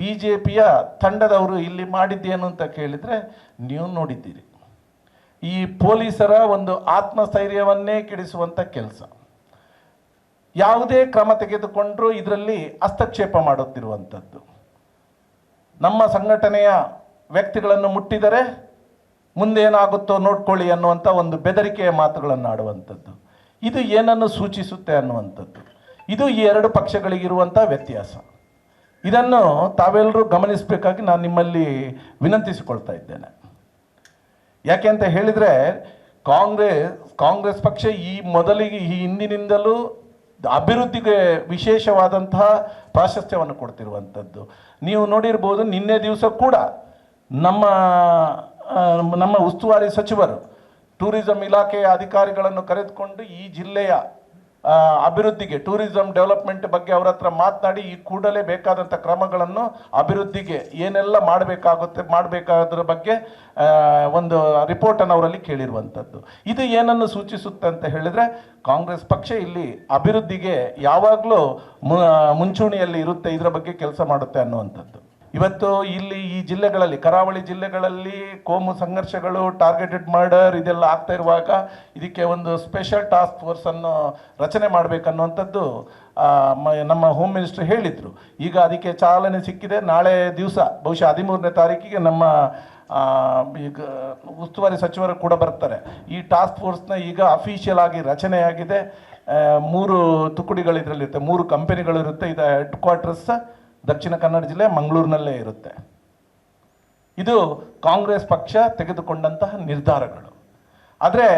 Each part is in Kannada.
ಬಿ ಜೆ ಪಿಯ ತಂಡದವರು ಇಲ್ಲಿ ಮಾಡಿದ್ದೇನು ಅಂತ ಕೇಳಿದರೆ ನೀವು ನೋಡಿದ್ದೀರಿ. ಈ ಪೊಲೀಸರ ಒಂದು ಆತ್ಮಸ್ಥೈರ್ಯವನ್ನೇ ಕೆಡಿಸುವಂಥ ಕೆಲಸ. ಯಾವುದೇ ಕ್ರಮ ತೆಗೆದುಕೊಂಡರೂ ಇದರಲ್ಲಿ ಹಸ್ತಕ್ಷೇಪ ಮಾಡುತ್ತಿರುವಂಥದ್ದು ನಮ್ಮ ಸಂಘಟನೆಯ ವ್ಯಕ್ತಿಗಳನ್ನು ಮುಟ್ಟಿದರೆ ಮುಂದೇನಾಗುತ್ತೋ ನೋಡ್ಕೊಳ್ಳಿ ಅನ್ನುವಂಥ ಒಂದು ಬೆದರಿಕೆಯ ಮಾತುಗಳನ್ನು ಆಡುವಂಥದ್ದು ಇದು ಏನನ್ನು ಸೂಚಿಸುತ್ತೆ ಅನ್ನುವಂಥದ್ದು ಇದು ಈ ಎರಡು ಪಕ್ಷಗಳಿಗಿರುವಂಥ ವ್ಯತ್ಯಾಸ. ಇದನ್ನು ತಾವೆಲ್ಲರೂ ಗಮನಿಸಬೇಕಾಗಿ ನಾನು ನಿಮ್ಮಲ್ಲಿ ವಿನಂತಿಸಿಕೊಳ್ತಾ ಇದ್ದೇನೆ. ಯಾಕೆ ಅಂತ ಹೇಳಿದರೆ, ಕಾಂಗ್ರೆಸ್ ಕಾಂಗ್ರೆಸ್ ಪಕ್ಷ ಈ ಮೊದಲಿಗೆ, ಈ ಹಿಂದಿನಿಂದಲೂ ಅಭಿವೃದ್ಧಿಗೆ ವಿಶೇಷವಾದಂತಹ ಪ್ರಾಶಸ್ತ್ಯವನ್ನು ಕೊಡ್ತಿರುವಂಥದ್ದು. ನೀವು ನೋಡಿರ್ಬೋದು, ನಿನ್ನೆ ದಿವಸ ಕೂಡ ನಮ್ಮ ನಮ್ಮ ಉಸ್ತುವಾರಿ ಸಚಿವರು, ಟೂರಿಸಂ ಇಲಾಖೆಯ ಅಧಿಕಾರಿಗಳನ್ನು ಕರೆದುಕೊಂಡು ಈ ಜಿಲ್ಲೆಯ ಅಭಿವೃದ್ಧಿಗೆ, ಟೂರಿಸಂ ಡೆವಲಪ್ಮೆಂಟ್ ಬಗ್ಗೆ ಅವರ ಹತ್ರ ಮಾತನಾಡಿ ಈ ಕೂಡಲೇ ಬೇಕಾದಂಥ ಕ್ರಮಗಳನ್ನು ಅಭಿವೃದ್ಧಿಗೆ ಏನೆಲ್ಲ ಮಾಡಬೇಕಾಗುತ್ತೆ, ಮಾಡಬೇಕಾದ್ರ ಬಗ್ಗೆ ಒಂದು ರಿಪೋರ್ಟನ್ನು ಅವರಲ್ಲಿ ಕೇಳಿರುವಂಥದ್ದು. ಇದು ಏನನ್ನು ಸೂಚಿಸುತ್ತೆ ಅಂತ ಹೇಳಿದರೆ, ಕಾಂಗ್ರೆಸ್ ಪಕ್ಷ ಇಲ್ಲಿ ಅಭಿವೃದ್ಧಿಗೆ ಯಾವಾಗಲೂ ಮುಂಚೂಣಿಯಲ್ಲಿ ಇರುತ್ತೆ, ಇದರ ಬಗ್ಗೆ ಕೆಲಸ ಮಾಡುತ್ತೆ ಅನ್ನುವಂಥದ್ದು. ಇವತ್ತು ಇಲ್ಲಿ ಈ ಜಿಲ್ಲೆಗಳಲ್ಲಿ, ಕರಾವಳಿ ಜಿಲ್ಲೆಗಳಲ್ಲಿ ಕೋಮು ಸಂಘರ್ಷಗಳು ಟಾರ್ಗೆಟೆಡ್ ಮರ್ಡರ್ ಇದೆಲ್ಲ ಆಗ್ತಾ ಇರುವಾಗ ಇದಕ್ಕೆ ಒಂದು ಸ್ಪೆಷಲ್ ಟಾಸ್ಕ್ ಫೋರ್ಸನ್ನು ರಚನೆ ಮಾಡಬೇಕನ್ನುವಂಥದ್ದು ನಮ್ಮ ಹೋಮ್ ಮಿನಿಸ್ಟರ್ ಹೇಳಿದರು. ಈಗ ಅದಕ್ಕೆ ಚಾಲನೆ ಸಿಕ್ಕಿದೆ. ನಾಳೆ ದಿವಸ, ಬಹುಶಃ ಹದಿಮೂರನೇ ತಾರೀಕಿಗೆ ನಮ್ಮ ಈಗ ಉಸ್ತುವಾರಿ ಸಚಿವರು ಕೂಡ ಬರ್ತಾರೆ. ಈ ಟಾಸ್ಕ್ ಫೋರ್ಸ್ನ ಈಗ ಅಫಿಷಿಯಲ್ ಆಗಿ ರಚನೆಯಾಗಿದೆ. ಮೂರು ತುಕುಡಿಗಳು ಇದರಲ್ಲಿರುತ್ತೆ ಮೂರು ಕಂಪನಿಗಳಿರುತ್ತೆ ಇದು ಹೆಡ್ ಕ್ವಾರ್ಟರ್ಸ್ ದಕ್ಷಿಣ ಕನ್ನಡ ಜಿಲ್ಲೆ ಮಂಗಳೂರಿನಲ್ಲೇ ಇರುತ್ತೆ. ಇದು ಕಾಂಗ್ರೆಸ್ ಪಕ್ಷ ತೆಗೆದುಕೊಂಡಂತಹ ನಿರ್ಧಾರಗಳು. ಆದರೆ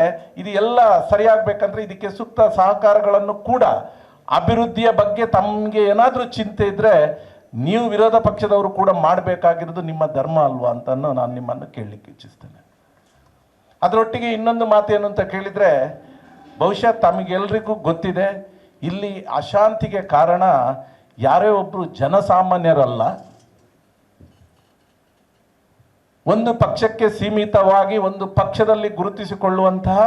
ಇದು ಎಲ್ಲ ಸರಿಯಾಗಬೇಕಂದ್ರೆ ಇದಕ್ಕೆ ಸೂಕ್ತ ಸಹಕಾರಗಳನ್ನು ಕೂಡ ಅಭಿವೃದ್ಧಿಯ ಬಗ್ಗೆ ತಮಗೆ ಏನಾದರೂ ಚಿಂತೆ ಇದ್ದರೆ ನೀವು ವಿರೋಧ ಪಕ್ಷದವರು ಕೂಡ ಮಾಡಬೇಕಾಗಿರೋದು ನಿಮ್ಮ ಧರ್ಮ ಅಲ್ವಾ ಅಂತ ನಾನು ನಿಮ್ಮನ್ನು ಕೇಳಲಿಕ್ಕೆ ಇಚ್ಛಿಸ್ತೇನೆ. ಅದರೊಟ್ಟಿಗೆ ಇನ್ನೊಂದು ಮಾತೇನು ಅಂತ ಕೇಳಿದರೆ, ಬಹುಶಃ ತಮಗೆಲ್ರಿಗೂ ಗೊತ್ತಿದೆ, ಇಲ್ಲಿ ಅಶಾಂತಿಗೆ ಕಾರಣ ಯಾರೇ ಒಬ್ಬರು ಜನಸಾಮಾನ್ಯರಲ್ಲ, ಒಂದು ಪಕ್ಷಕ್ಕೆ ಸೀಮಿತವಾಗಿ ಒಂದು ಪಕ್ಷದಲ್ಲಿ ಗುರುತಿಸಿಕೊಳ್ಳುವಂತಹ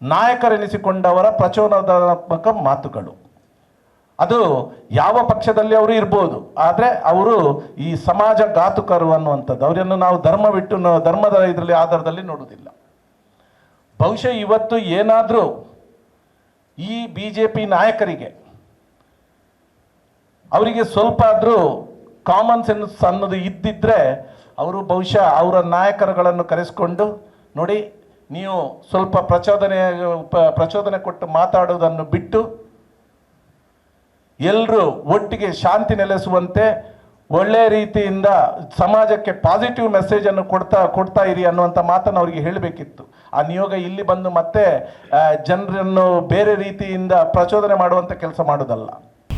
ನಾಯಕರೆನಿಸಿಕೊಂಡವರ ಪ್ರಚೋದನಾತ್ಮಕ ಮಾತುಗಳು. ಅದು ಯಾವ ಪಕ್ಷದಲ್ಲಿ ಅವರು ಇರ್ಬೋದು, ಆದರೆ ಅವರು ಈ ಸಮಾಜ ಘಾತುಕರು ಅನ್ನುವಂಥದ್ದು, ಅವರನ್ನು ನಾವು ಧರ್ಮ ಬಿಟ್ಟು ಧರ್ಮದ ಇದರಲ್ಲಿ ಆಧಾರದಲ್ಲಿ ನೋಡುವುದಿಲ್ಲ. ಬಹುಶಃ ಇವತ್ತು ಏನಾದರೂ ಈ ಬಿ ಜೆ ಪಿ ನಾಯಕರಿಗೆ ಅವರಿಗೆ ಸ್ವಲ್ಪ ಆದರೂ ಕಾಮನ್ ಸೆನ್ಸ್ ಅನ್ನೋದು ಇದ್ದಿದ್ದರೆ ಅವರು ಬಹುಶಃ ಅವರ ನಾಯಕರುಗಳನ್ನು ಕರೆಸಿಕೊಂಡು, ನೋಡಿ, ನೀವು ಸ್ವಲ್ಪ ಪ್ರಚೋದನೆ ಪ್ರಚೋದನೆ ಕೊಟ್ಟು ಮಾತಾಡೋದನ್ನು ಬಿಟ್ಟು ಎಲ್ಲರೂ ಒಟ್ಟಿಗೆ ಶಾಂತಿ ನೆಲೆಸುವಂತೆ ಒಳ್ಳೆ ರೀತಿಯಿಂದ ಸಮಾಜಕ್ಕೆ ಪಾಸಿಟಿವ್ ಮೆಸೇಜನ್ನು ಕೊಡ್ತಾ ಕೊಡ್ತಾ ಇರಿ ಅನ್ನುವಂಥ ಮಾತನ್ನು ಅವರಿಗೆ ಹೇಳಬೇಕಿತ್ತು. ಆ ನಿಯೋಗ ಇಲ್ಲಿ ಬಂದು ಮತ್ತೆ ಜನರನ್ನು ಬೇರೆ ರೀತಿಯಿಂದ ಪ್ರಚೋದನೆ ಮಾಡುವಂಥ ಕೆಲಸ ಮಾಡೋದಲ್ಲ